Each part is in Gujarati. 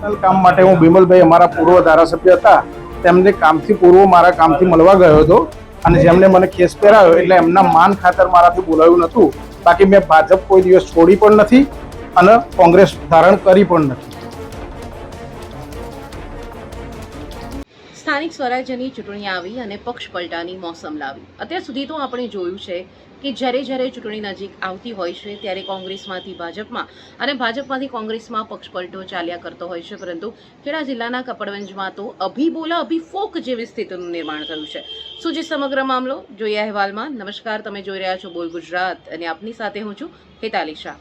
પર્સનલ કામ માટે હું બિમલભાઈ અમારા પૂર્વ ધારાસભ્ય હતા. તેમને કામથી પૂર્વ મારા કામથી મળવા ગયો હતો અને જેમને મને કેસ પહેરાવ્યો એટલે એમના માન ખાતર મારાથી બોલાવ્યું નહોતું. બાકી મેં ભાજપ કોઈ દિવસ છોડી પણ નથી અને કોંગ્રેસ ધારણ કરી પણ નથી. સ્થાનિક સ્વરાજ્યની ચૂંટણી આવી અને પક્ષ પલટાની મોસમ લાવી. અત્યાર સુધી તો આપણે જોયું છે કે જ્યારે જ્યારે ચૂંટણી નજીક આવતી હોય છે, ત્યારે કોંગ્રેસમાંથી ભાજપમાં અને ભાજપમાંથી કોંગ્રેસમાં પક્ષ પલટો ચાલ્યા કરતો હોય છે, પરંતુ ખેડા જિલ્લાના કપડવંજમાં તો અભી બોલા અભી ફોક જેવી સ્થિતિનું નિર્માણ થયું છે. શું જે સમગ્ર મામલો? જોઈએ અહેવાલમાં. નમસ્કાર, તમે જોઈ રહ્યા છો બોલ ગુજરાત અને આપની સાથે હું છું હેતાલી શાહ.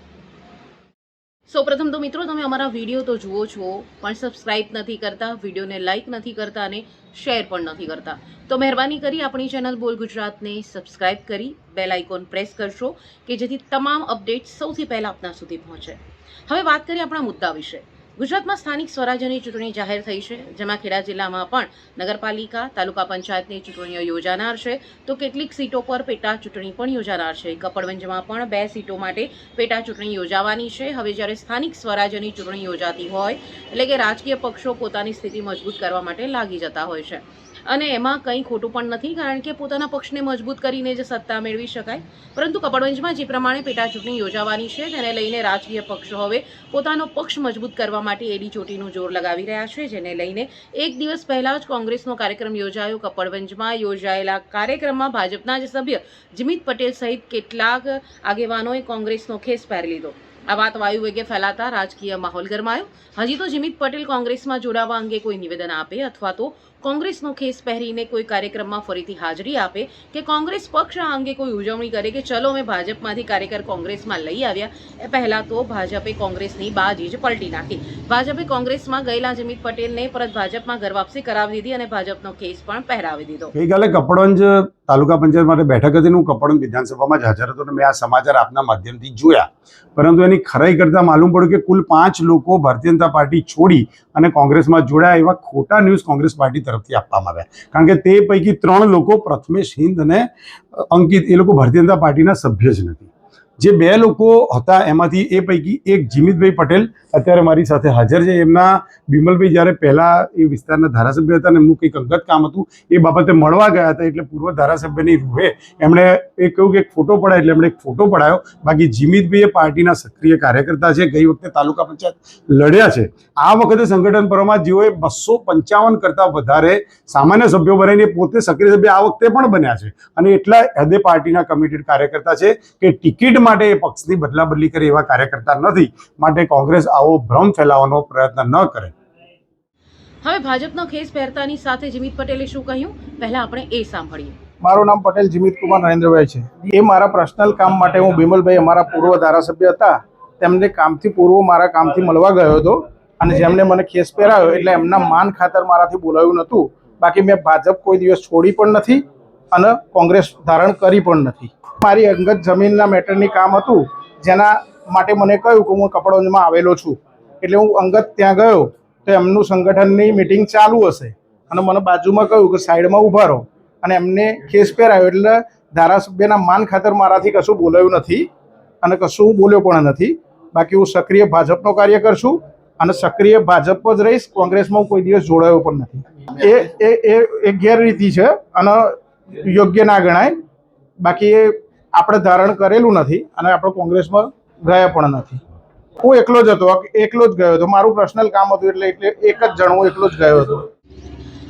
સૌપ્રથમ તો મિત્રો તમે અમારા વીડિયો તો જુઓ છો, પણ સબસ્ક્રાઇબ નથી કરતા, વિડીયોને લાઇક નથી કરતા અને શેર પણ નથી કરતા. તો મહેરબાની કરી આપણી ચેનલ બોલ ગુજરાતને સબસ્ક્રાઇબ કરી બેલ આઇકોન પ્રેસ કરશો, કે જેથી તમામ અપડેટ સૌથી પહેલાં આપના સુધી પહોંચે. હવે વાત કરીએ આપણા મુદ્દા વિશે. ગુજરાતમાં સ્થાનિક સ્વરાજ્યની ચૂંટણી જાહેર થઈ છે, જેમાં ખેડા જિલ્લામાં પણ નગરપાલિકા, તાલુકા પંચાયતની ચૂંટણીઓ યોજાનાર છે. તો કેટલીક સીટો પર પેટા ચૂંટણી પણ યોજાનાર છે. કપડવંજમાં પણ બે સીટો માટે પેટા ચૂંટણી યોજાવાની છે. હવે જ્યારે સ્થાનિક સ્વરાજ્યની ચૂંટણી યોજાતી હોય, એટલે કે રાજકીય પક્ષો પોતાની સ્થિતિ મજબૂત કરવા માટે લાગી જતા હોય છે. અને એમાં કંઈ ખોટું પણ નથી, કારણ કે પોતાના પક્ષને મજબૂત કરીને જે સત્તા મેળવી શકાય. પરંતુ કપડવંજમાં જે પ્રમાણે પેટા ચૂંટણી યોજાવાની છે, તેને લઈને રાજકીય પક્ષો હવે પોતાનો પક્ષ મજબૂત કરવા માટે એડી ચોટીનું જોર લગાવી રહ્યા છે, જેને લઈને એક દિવસ પહેલાં જ કોંગ્રેસનો કાર્યક્રમ યોજાયો. કપડવંજમાં યોજાયેલા કાર્યક્રમમાં ભાજપના જ સભ્ય જીમિત પટેલ સહિત કેટલાક આગેવાનોએ કોંગ્રેસનો ખેસ પહેરી લીધો. આ વાત વાયુ વેગે ફેલાતા રાજકીય માહોલ ગરમાયો. હજી તો જીમિત પટેલ કોંગ્રેસમાં જોડાવા અંગે કોઈ નિવેદન આપે અથવા તો કોંગ્રેસનો ખેસ પહેરીને કોઈ કાર્યક્રમમાં ફરીથી હાજરી આપે કે કોંગ્રેસ પક્ષ આ અંગે કોઈ ઉજવણી કરે કે ચલો અમે ભાજપમાંથી કાર્યકર કોંગ્રેસમાં લઈ આવ્યા, એ પહેલા તો ભાજપે કોંગ્રેસની બાજી જ પલટી નાખી. ભાજપે કોંગ્રેસમાં ગયેલા જમીત પટેલને પરત ભાજપમાં ઘર વાપસી કરાવી દીધી અને ભાજપનો કેસ પણ પહેરાવી દીધો. ગઈકાલે કપડવંજ તાલુકા પંચાયત માટે બેઠક હતી હું કપડવંજ વિધાનસભામાં જ હાજર હતો અને મેં આ સમાચાર આપના માધ્યમથી જોયા. પરંતુ એની ખરાઈ કરતાં માલુમ પડ્યું કે કુલ પાંચ લોકો ભારતીય જનતા પાર્ટી છોડી અને કોંગ્રેસમાં જોડાયા એવા ખોટા ન્યૂઝ કોંગ્રેસ પાર્ટી તરફથી આપવામાં આવ્યા. કારણ કે તે પૈકી ત્રણ લોકો પ્રથમેશ હિન્દ અને અંકિત, એ લોકો ભારતીય જનતા પાર્ટીના સભ્ય જ નથી. જે બે લોકો હતા, એમાંથી એ પૈકી એક જીમિતભાઈ પટેલ અત્યારે મારી સાથે હાજર છે. એમના બિમલભાઈ જ્યારે પહેલાં એ વિસ્તારના ધારાસભ્ય હતા ને એમનું કંઈક અંગત કામ હતું, એ બાબતે મળવા ગયા હતા એટલે પૂર્વ ધારાસભ્યની રૂહે એમણે એ કહ્યું કે એક ફોટો પડાય એટલે એમણે એક ફોટો પડાયો. બાકી જીમિતભાઈ એ પાર્ટીના સક્રિય કાર્યકર્તા છે, ગઈ વખતે તાલુકા પંચાયત લડ્યા છે. આ વખતે સંગઠન પરમાં જેઓએ બસો પંચાવન કરતાં વધારે સામાન્ય સભ્યો બનાવીને પોતે સક્રિય સભ્ય આ વખતે પણ બન્યા છે. અને એટલા હદે પાર્ટીના કમિટેડ કાર્યકર્તા છે કે ટિકિટ માટે એ પક્ષની બદલા બદલી કરે એવા કાર્યકર્તા નથી. માટે કોંગ્રેસ આવો ભ્રમ ફેલાવવાનો પ્રયત્ન ન કરે. હવે ભાજપનો ખેસ પહેરતાની સાથે જીમિત પટેલે શું કહ્યું? પહેલા આપણે એ સાંભળીએ. મારું નામ પટેલ જીમિત કુમાર નરેન્દ્રભાઈ છે. એ મારા પર્સનલ કામ માટે હું બિમલભાઈ અમારા પૂર્વ ધારાસભ્ય હતા. તેમને કામથી પૂર્વ મારા કામથી મળવા ગયો હતો અને જેમને મને કેસ પહેરાવ્યો એટલે એમના માન ખાતર મારાથી બોલાવ્યું નહોતું. બાકી મેં ભાજપ કોઈ દિવસ છોડી પણ નથી અને કોંગ્રેસ ધારણ કરી પણ નથી. મારી અંગત જમીનના મેટરની કામ હતું, જેના માટે મને કહ્યું કે હું કપડોંજમાં આવેલો છું. એટલે હું અંગત ત્યાં ગયો, તો એમનું સંગઠનની મિટિંગ ચાલુ હશે. અને મને બાજુમાં કહ્યું કે સાઈડમાં ઊભા રહો. અને એમને કેસ પહેરાયો, એટલે ધારાસભ્યના માન ખાતર મારાથી કશું બોલાયું નથી અને કશું બોલ્યો પણ નથી. બાકી હું સક્રિય ભાજપનો કાર્યકર છું અને સક્રિય ભાજપ જ રહીશ, કોંગ્રેસમાં હું કોઈ દિવસ જોડાયો પણ નથી. એ એ એ ગેરરીતિ છે અને યોગ્ય ના ગણાય. બાકી એ આપણે ધારણ કરેલું નથી અને આપણે કોંગ્રેસમાં ગયા પણ નથી. હું એકલો જ હતો એકલો જ ગયો હતો. મારું પર્સનલ કામ હતું એટલે એટલે એક જ જણ હું એકલો જ ગયો હતો.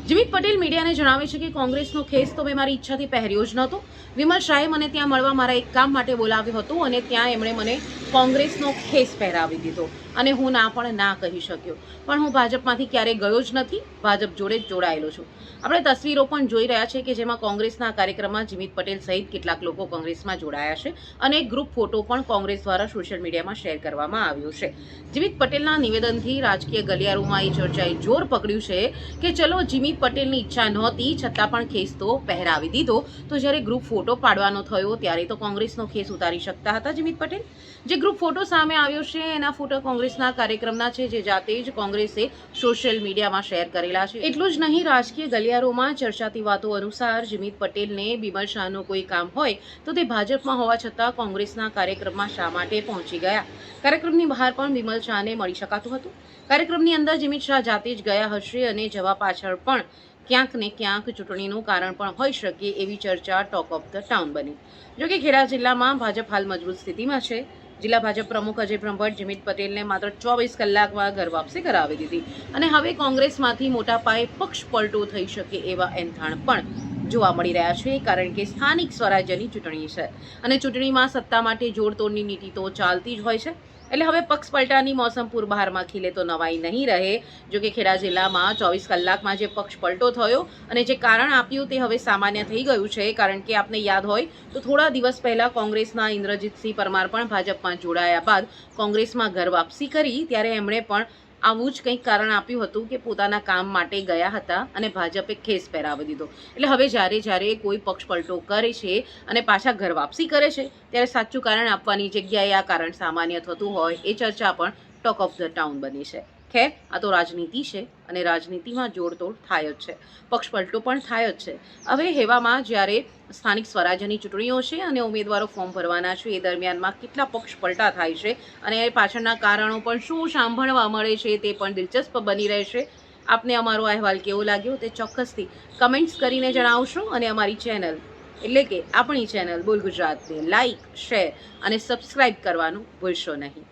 જીમિત પટેલ મીડિયાને જણાવે છે કે કોંગ્રેસનો ખેસ તો મેં મારી ઈચ્છાથી પહેર્યો જ નહોતો. વિમલ શાહે મને ત્યાં મળવા મારા એક કામ માટે બોલાવ્યું હતું અને ત્યાં એમણે મને કોંગ્રેસનો ખેસ પહેરાવી દીધો. અને હું ના પણ ના કહી શક્યો. પણ હું ભાજપમાંથી ક્યારેય ગયો જ નથી. ભાજપ જોડે જ જોડાયેલો છું. આપણે તસવીરો પણ જોઈ રહ્યા છે કે જેમાં કોંગ્રેસના કાર્યક્રમમાં જીમિત પટેલ સહિત કેટલાક લોકો કોંગ્રેસમાં જોડાયા છે અને ગ્રુપ ફોટો પણ કોંગ્રેસ દ્વારા સોશિયલ મીડિયામાં શેર કરવામાં આવ્યો છે. જીમિત પટેલના નિવેદનથી રાજકીય ગલિયારોમાં એ ચર્ચાએ જોર પકડ્યું છે કે ચલો જીમિત પટેલની ઈચ્છા નહોતી, છતાં પણ ખેસ તો પહેરાવી દીધો. તો જ્યારે ગ્રુપ ફોટો પાડવાનો થયો ત્યારે તો કોંગ્રેસનો ખેસ ઉતારી શકતા હતા જીમિત પટેલ? જે ગ્રુપ ફોટો સામે આવ્યો છે, એના ફોટો કોંગ્રેસના કાર્યક્રમના છે, જે જાતે જ કોંગ્રેસે સોશિયલ મીડિયામાં શેર કરેલા છે. એટલું જ નહીં, રાજકીય ગલિયારોમાં ચર્ચાતી વાતો અનુસાર જીમિત પટેલને બિમલ શાહનું કોઈ કામ હોય તો તે ભાજપમાં હોવા છતાં કોંગ્રેસના કાર્યક્રમમાં શા માટે પહોંચી ગયા? કાર્યક્રમની બહાર પણ બિમલ શાહને મળી શકાતું હતું. કાર્યક્રમની અંદર જીમિત શાહ જાતે જ ગયા હશે અને જવા પાછળ પણ ક્યાંક ને ક્યાંક ચૂંટણીનું કારણ પણ હોઈ શકે એવી ચર્ચા ટોક ઓફ ધ ટાઉન બની. જોકે ખેડા જિલ્લામાં ભાજપ હાલ મજબૂત સ્થિતિમાં છે. જિલ્લા ભાજપ પ્રમુખ અજય બ્રહ્મભટ્ટ, જીમિત પટેલને માત્ર ચોવીસ કલાકમાં ઘર વાપસી કરાવી દીધી. અને હવે કોંગ્રેસમાંથી મોટા પાયે પક્ષ પલટો થઈ શકે એવા એંધાણ પણ જોવા મળી રહ્યા છે, કારણ કે સ્થાનિક સ્વરાજ્યની ચૂંટણી છે. અને ચૂંટણીમાં સત્તા માટે જોડતોડની નીતિ તો ચાલતી જ હોય છે. એટલે હવે પક્ષ પલટાની મોસમ પૂરબહારમાં ખીલે તો નવાઈ નહીં રહે. જો કે ખેડા જિલ્લામાં ચોવીસ કલાકમાં જે પક્ષ પલટો થયો અને જે કારણ આપ્યું તે હવે સામાન્ય થઈ ગયું છે, કારણ કે આપને યાદ હોય તો થોડા દિવસ પહેલાં કોંગ્રેસના ઇન્દ્રજીતસિંહ પરમાર પણ ભાજપમાં જોડાયા બાદ કોંગ્રેસમાં ઘર વાપસી કરી, ત્યારે એમણે પણ આવું જ કંઈક કારણ આપ્યું હતું કે પોતાના કામ માટે ગયા હતા અને ભાજપે ખેસ પહેરાવી દીધો. એટલે હવે જ્યારે જ્યારે કોઈ પક્ષ પલટો કરે છે અને પાછા ઘર વાપસી કરે છે, ત્યારે સાચું કારણ આપવાની જગ્યાએ આ કારણ સામાન્ય થતું હોય એ ચર્ચા પણ ટોક ઓફ ધ ટાઉન બની છે. ખેર આ તો રાજનીતિ છે અને રાજનીતિમાં જોડતોડ થાય જ છે. પક્ષપલટો પણ થાય જ છે. હવે હેવામાં જ્યારે સ્થાનિક સ્વરાજ્યની ચૂંટણીઓ છે અને ઉમેદવારો ફોર્મ ભરવાના છે, એ દરમિયાનમાં કેટલા પક્ષપલટા થાય છે અને એ પાછળના કારણો પણ શું સાંભળવા મળે છે તે પણ દિલચસ્પ બની રહેશે. આપને અમારો અહેવાલ કેવો લાગ્યો તે ચોક્કસથી કમેન્ટ્સ કરીને જણાવશો અને અમારી ચેનલ, એટલે કે આપણી ચેનલ બોલ ગુજરાતને, લાઈક, શેર અને સબસ્ક્રાઈબ કરવાનું ભૂલશો નહીં.